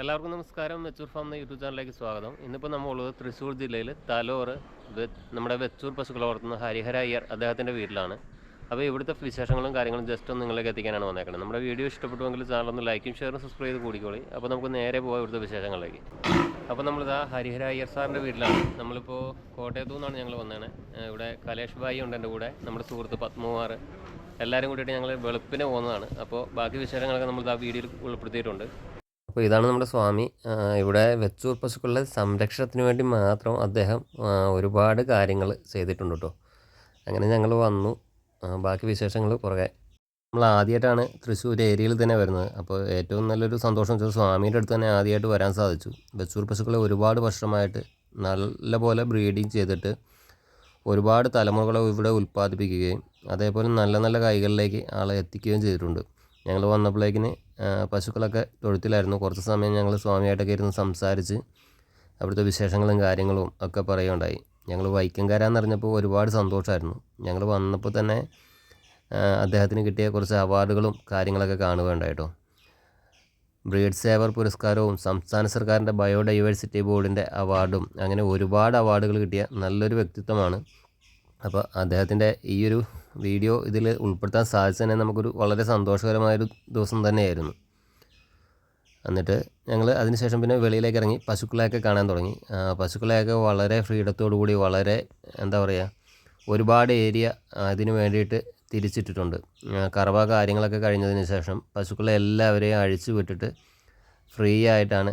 എല്ലാവർക്കും നമസ്കാരം. വെച്ചൂർ ഫാം എന്ന യൂട്യൂബ് ചാനലിലേക്ക് സ്വാഗതം. ഇന്നിപ്പോൾ നമ്മളുള്ളത് തൃശ്ശൂർ ജില്ലയിൽ തലോർ നമ്മുടെ വെച്ചൂർ പശുക്കളെ വളർത്തുന്ന ഹരിഹര അയ്യർ അദ്ദേഹത്തിന്റെ വീട്ടിലാണ്. അപ്പോൾ ഇവിടുത്തെ വിശേഷങ്ങളും കാര്യങ്ങളും ജസ്റ്റ് ഒന്ന് നിങ്ങളിലേക്ക് എത്തിക്കാനാണ് വന്നേക്കുന്നത് നമ്മുടെ വീഡിയോ ഇഷ്ടപ്പെട്ടുവെങ്കിൽ ചാനൽ ഒന്ന് ലൈക്കും ഷെയറും സബ്സ്ക്രൈബ് ചെയ്ത് കൂടിക്കോളി. അപ്പോൾ നമുക്ക് നേരെ പോകാം ഇവിടുത്തെ വിശേഷങ്ങളിലേക്ക്. അപ്പോൾ നമ്മളിതാ ഹരിഹര അയ്യർ സാറിന്റെ വീട്ടിലാണ്. നമ്മളിപ്പോൾ കോട്ടയത്തു നിന്നാണ് ഞങ്ങൾ വന്നതാണ് ഇവിടെ കലേഷ് ഭായി ഉണ്ട് എന്റെ കൂടെ. നമ്മുടെ സുഹൃത്ത് പത്മകുമാർ. എല്ലാവരും കൂടിയിട്ട് ഞങ്ങൾ വെളുപ്പിനെ പോകുന്നതാണ്. അപ്പോൾ ബാക്കി വിശേഷങ്ങളൊക്കെ നമ്മൾ ആ വീഡിയോയിൽ ഉൾപ്പെടുത്തിയിട്ടുണ്ട്. അപ്പോൾ ഇതാണ് നമ്മുടെ സ്വാമി. ഇവിടെ വെച്ചൂർ പശുക്കളുടെ സംരക്ഷണത്തിന് വേണ്ടി മാത്രം അദ്ദേഹം ഒരുപാട് കാര്യങ്ങൾ ചെയ്തിട്ടുണ്ട് കേട്ടോ. അങ്ങനെ ഞങ്ങൾ വന്നു. ബാക്കി വിശേഷങ്ങൾ പുറകെ നമ്മൾ ആദ്യമായിട്ടാണ് തൃശ്ശൂർ ഏരിയയിൽ തന്നെ വരുന്നത്. അപ്പോൾ ഏറ്റവും നല്ലൊരു സന്തോഷം വെച്ചാൽ സ്വാമിയുടെ അടുത്ത് തന്നെ ആദ്യമായിട്ട് വരാൻ സാധിച്ചു. വെച്ചൂർ പശുക്കളെ ഒരുപാട് വർഷമായിട്ട് നല്ല പോലെ ബ്രീഡിങ് ചെയ്തിട്ട് ഒരുപാട് തലമുറകളെ ഇവിടെ ഉൽപ്പാദിപ്പിക്കുകയും അതേപോലെ നല്ല നല്ല കൈകളിലേക്ക് ആളെ എത്തിക്കുകയും ചെയ്തിട്ടുണ്ട്. ഞങ്ങൾ വന്നപ്പോഴേക്കിന് പശുക്കളൊക്കെ തൊഴുത്തിലായിരുന്നു. കുറച്ച് സമയം ഞങ്ങൾ സ്വാമിയായിട്ടൊക്കെ ഇരുന്ന് സംസാരിച്ച് അവിടുത്തെ വിശേഷങ്ങളും കാര്യങ്ങളും ഒക്കെ പറയുകയുണ്ടായി. ഞങ്ങൾ വൈക്കംകാരാന്നറിഞ്ഞപ്പോൾ ഒരുപാട് സന്തോഷമായിരുന്നു ഞങ്ങൾ വന്നപ്പോൾ തന്നെ അദ്ദേഹത്തിന് കിട്ടിയ കുറച്ച് അവാർഡുകളും കാര്യങ്ങളൊക്കെ കാണുകയുണ്ടായിട്ടോ. ബ്രീഡ് സേവർ പുരസ്കാരവും സംസ്ഥാന സർക്കാരിന്റെ ബയോഡൈവേഴ്സിറ്റി ബോർഡിന്റെ അവാർഡും അങ്ങനെ ഒരുപാട് അവാർഡുകൾ കിട്ടിയ നല്ലൊരു വ്യക്തിത്വമാണ് അപ്പോൾ അദ്ദേഹത്തിന്റെ ഈ ഒരു വീഡിയോ ഇതിൽ ഉൾപ്പെടുത്താൻ സാധിച്ചതന്നെ നമുക്കൊരു വളരെ സന്തോഷകരമായൊരു ദിവസം തന്നെയായിരുന്നു. എന്നിട്ട് ഞങ്ങൾ അതിനുശേഷം പിന്നെ വെളിയിലേക്ക് ഇറങ്ങി പശുക്കളെയൊക്കെ കാണാൻ തുടങ്ങി. പശുക്കളെയൊക്കെ വളരെ ഫ്രീഡത്തോടു കൂടി വളരെ എന്താ പറയുക ഒരുപാട് ഏരിയ അതിന് വേണ്ടിയിട്ട് തിരിച്ചിട്ടിട്ടുണ്ട്. കറവ കാര്യങ്ങളൊക്കെ കഴിഞ്ഞതിന് ശേഷം പശുക്കളെ എല്ലാവരെയും അഴിച്ചു വിട്ടിട്ട് ഫ്രീ ആയിട്ടാണ്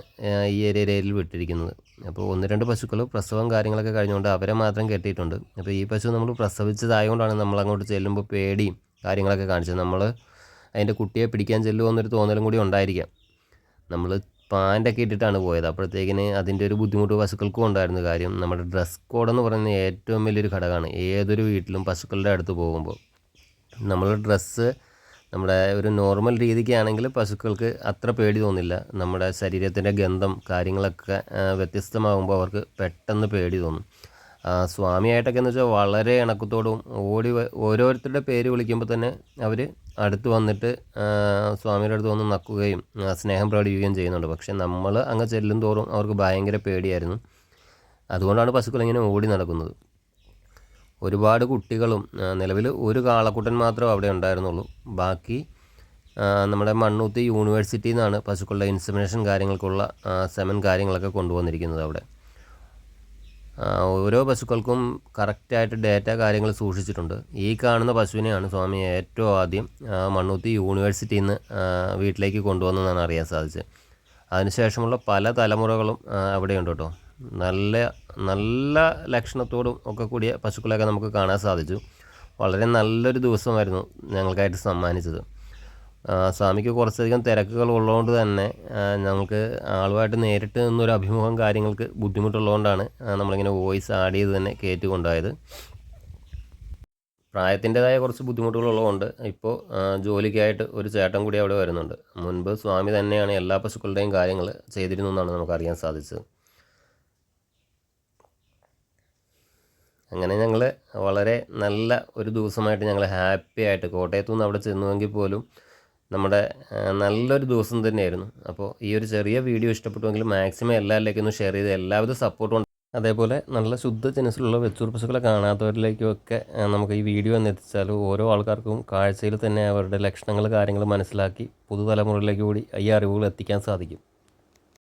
ഈ ഏരിയയിൽ വിട്ടിരിക്കുന്നത്. അപ്പോൾ ഒന്ന് രണ്ട് പശുക്കൾ പ്രസവം കാര്യങ്ങളൊക്കെ കഴിഞ്ഞുകൊണ്ട് അവരെ മാത്രം കെട്ടിയിട്ടുണ്ട്. അപ്പോൾ ഈ പശു നമ്മൾ പ്രസവിച്ചതായതുകൊണ്ടാണ് നമ്മൾ അങ്ങോട്ട് ചെല്ലുമ്പോൾ പേടിയും കാര്യങ്ങളൊക്കെ കാണിച്ചത്. നമ്മൾ അതിന്റെ കുട്ടിയെ പിടിക്കാൻ ചെല്ലുമോ എന്നൊരു തോന്നലും കൂടി ഉണ്ടായിരിക്കാം. നമ്മൾ പാന്റൊക്കെ ഇട്ടിട്ടാണ് പോയത്. അപ്പോഴത്തേക്കിന് അതിന്റെ ഒരു ബുദ്ധിമുട്ട് പശുക്കൾക്കും ഉണ്ടായിരുന്നു കാര്യം. നമ്മുടെ ഡ്രസ് കോഡ് എന്ന് പറയുന്നത് ഏറ്റവും വലിയൊരു ഘടകമാണ് ഏതൊരു വീട്ടിലും പശുക്കളുടെ അടുത്ത് പോകുമ്പോൾ. നമ്മൾ ഡ്രസ്സ് നമ്മുടെ ഒരു നോർമൽ രീതിക്കാണെങ്കിൽ പശുക്കൾക്ക് അത്ര പേടി തോന്നില്ല. നമ്മുടെ ശരീരത്തിന്റെ ഗന്ധം കാര്യങ്ങളൊക്കെ വ്യത്യസ്തമാകുമ്പോൾ അവർക്ക് പെട്ടെന്ന് പേടി തോന്നും. സ്വാമിയായിട്ടൊക്കെ എന്ന് വെച്ചാൽ വളരെ ഇണക്കത്തോടും ഓടി ഓരോരുത്തരുടെ പേര് വിളിക്കുമ്പോൾ തന്നെ അവർ അടുത്ത് വന്നിട്ട് സ്വാമിയുടെ അടുത്ത് വന്ന് നക്കുകയും സ്നേഹം പ്രകടിപ്പിക്കുകയും ചെയ്യുന്നുണ്ട്. പക്ഷെ നമ്മൾ അങ്ങ് ചെല്ലും തോറും അവർക്ക് ഭയങ്കര പേടിയായിരുന്നു. അതുകൊണ്ടാണ് പശുക്കൾ ഇങ്ങനെ ഓടി നടക്കുന്നത്. ഒരുപാട് കുട്ടികളും നിലവിൽ ഒരു കാളക്കുട്ടൻ മാത്രമേ അവിടെ ഉണ്ടായിരുന്നുള്ളൂ. ബാക്കി നമ്മുടെ മണ്ണൂത്തി യൂണിവേഴ്സിറ്റിയിൽ നിന്നാണ് പശുക്കളുടെ ഇൻസമിനേഷൻ കാര്യങ്ങൾക്കുള്ള സെമൻ കാര്യങ്ങളൊക്കെ കൊണ്ടുവന്നിരിക്കുന്നത് അവിടെ. ഓരോ പശുക്കൾക്കും കറക്റ്റായിട്ട് ഡേറ്റ കാര്യങ്ങൾ സൂക്ഷിച്ചിട്ടുണ്ട്. ഈ കാണുന്ന പശുവിനെയാണ് സ്വാമി ഏറ്റവും ആദ്യം മണ്ണൂത്തി യൂണിവേഴ്സിറ്റിയിൽ നിന്ന് വീട്ടിലേക്ക് കൊണ്ടുവന്നതെന്നാണ് അറിയാൻ സാധിച്ചത്. അതിനുശേഷമുള്ള പല തലമുറകളും അവിടെയുണ്ട് കേട്ടോ. നല്ല നല്ല ലക്ഷണത്തോടും ഒക്കെ കൂടിയ പശുക്കളെയൊക്കെ നമുക്ക് കാണാൻ സാധിച്ചു. വളരെ നല്ലൊരു ദിവസമായിരുന്നു ഞങ്ങൾക്കായിട്ട് സമ്മാനിച്ചത്. സ്വാമിക്ക് കുറച്ചധികം തിരക്കുകൾ ഉള്ളതുകൊണ്ട് തന്നെ ഞങ്ങൾക്ക് ആളുമായിട്ട് നേരിട്ട് നിന്നൊരു അഭിമുഖം കാര്യങ്ങൾക്ക് ബുദ്ധിമുട്ടുള്ളതുകൊണ്ടാണ് നമ്മളിങ്ങനെ വോയിസ് ആഡ് ചെയ്ത് തന്നെ കയറ്റിക്കൊണ്ടായത് പ്രായത്തിന്റെതായ കുറച്ച് ബുദ്ധിമുട്ടുകളുള്ളതുകൊണ്ട് ഇപ്പോൾ ജോലിക്കായിട്ട് ഒരു ചേട്ടൻ കൂടി അവിടെ വരുന്നുണ്ട്. മുൻപ് സ്വാമി തന്നെയാണ് എല്ലാ പശുക്കളുടെയും കാര്യങ്ങൾ ചെയ്തിരുന്നു എന്നാണ് നമുക്കറിയാൻ സാധിച്ചത്. അങ്ങനെ ഞങ്ങൾ വളരെ നല്ല ഒരു ദിവസമായിട്ട് ഞങ്ങൾ ഹാപ്പി ആയിട്ട് കോട്ടയത്തു നിന്ന് അവിടെ ചെന്നുവെങ്കിൽ പോലും നമ്മുടെ നല്ലൊരു ദിവസം തന്നെയായിരുന്നു. അപ്പോൾ ഈ ഒരു ചെറിയ വീഡിയോ ഇഷ്ടപ്പെട്ടുവെങ്കിൽ മാക്സിമം എല്ലാവരിലേക്കും ഒന്ന് ഷെയർ ചെയ്ത് എല്ലാവിധ സപ്പോർട്ടും അതേപോലെ നല്ല ശുദ്ധ ജനസിലുള്ള വെച്ചൂർ പശുക്കളെ കാണാത്തവരിലേക്കുമൊക്കെ ഒക്കെ നമുക്ക് ഈ വീഡിയോ എന്ന് എത്തിച്ചാൽ ഓരോ ആൾക്കാർക്കും കാഴ്ചയിൽ തന്നെ അവരുടെ ലക്ഷണങ്ങൾ കാര്യങ്ങൾ മനസ്സിലാക്കി പുതുതലമുറയിലേക്ക് കൂടി ഈ അറിവുകൾ എത്തിക്കാൻ സാധിക്കും.